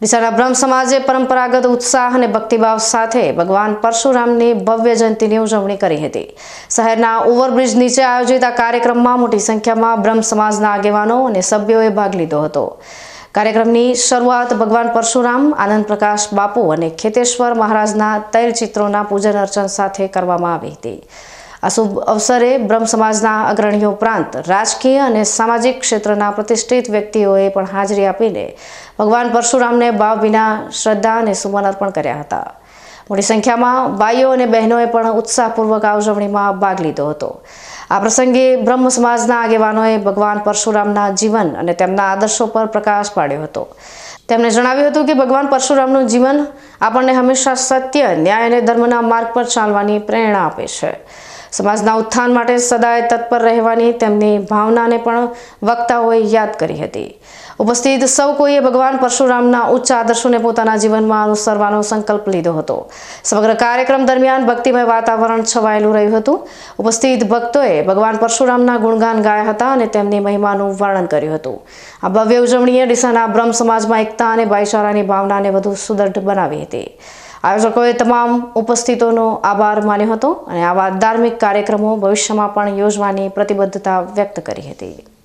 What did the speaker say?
ડીસાના બ્રહ્મ સમાજે પરંપરાગત ઉત્સાહ અને ભક્તિભાવ સાથે ભગવાન પરશુરામની ભવ્ય જયંતિની ઉજવણી કરી હતી. શહેરના ઓવરબ્રિજ નીચે આયોજિત આ કાર્યક્રમમાં મોટી સંખ્યામાં બ્રહ્મ સમાજના આગેવાનો અને સભ્યોએ ભાગ લીધો હતો. કાર્યક્રમની શરૂઆત ભગવાન પરશુરામ, આનંદ પ્રકાશ બાપુ અને ખેતેશ્વર મહારાજના તૈલચિત્રોના પૂજન અર્ચન સાથે કરવામાં આવી હતી. આ શુભ અવસરે બ્રહ્મ સમાજના અગ્રણીઓ ઉપરાંત રાજકીય અને સામાજિક ક્ષેત્રના પ્રતિષ્ઠિત વ્યક્તિઓએ પણ હાજરી આપીને ભગવાન પરશુરામને ભાવ વિના શ્રદ્ધા અને સુમન અર્પણ કર્યા હતા. મોટી સંખ્યામાં ભાઈઓ અને બહેનોએ પણ ઉત્સાહપૂર્વક આ ઉજવણીમાં ભાગ લીધો હતો. આ પ્રસંગે બ્રહ્મ સમાજના આગેવાનોએ ભગવાન પરશુરામના જીવન અને તેમના આદર્શો પર પ્રકાશ પાડ્યો હતો. તેમણે જણાવ્યું હતું કે ભગવાન પરશુરામનું જીવન આપણને હંમેશા સત્ય, ન્યાય અને ધર્મના માર્ગ પર ચાલવાની પ્રેરણા આપે છે. સમાજના ઉત્થાન માટે સદાય તત્પર રહેવાની તેમની ભાવનાને પણ વક્તાઓએ યાદ કરી હતી. ઉપસ્થિત સૌ કોઈએ ભગવાન પરશુરામના ઉચ્ચ આદર્શોને પોતાના જીવનમાં અનુસરવાનો સંકલ્પ લીધો હતો. સમગ્ર કાર્યક્રમ દરમિયાન ભક્તિમય વાતાવરણ છવાયેલું રહ્યું હતું. ઉપસ્થિત ભક્તોએ ભગવાન પરશુરામના ગુણગાન ગાયા હતા અને તેમની મહિમાનું વર્ણન કર્યું હતું. આ ભવ્ય ઉજવણીએ ડીસાના બ્રહ્મ સમાજમાં એકતા અને ભાઈચારાની ભાવનાને વધુ સુદૃઢ બનાવી હતી. આયોજકોએ તમામ ઉપસ્થિતોનો આભાર માન્યો હતો અને આવા ધાર્મિક કાર્યક્રમો ભવિષ્યમાં પણ યોજવાની પ્રતિબદ્ધતા વ્યક્ત કરી હતી.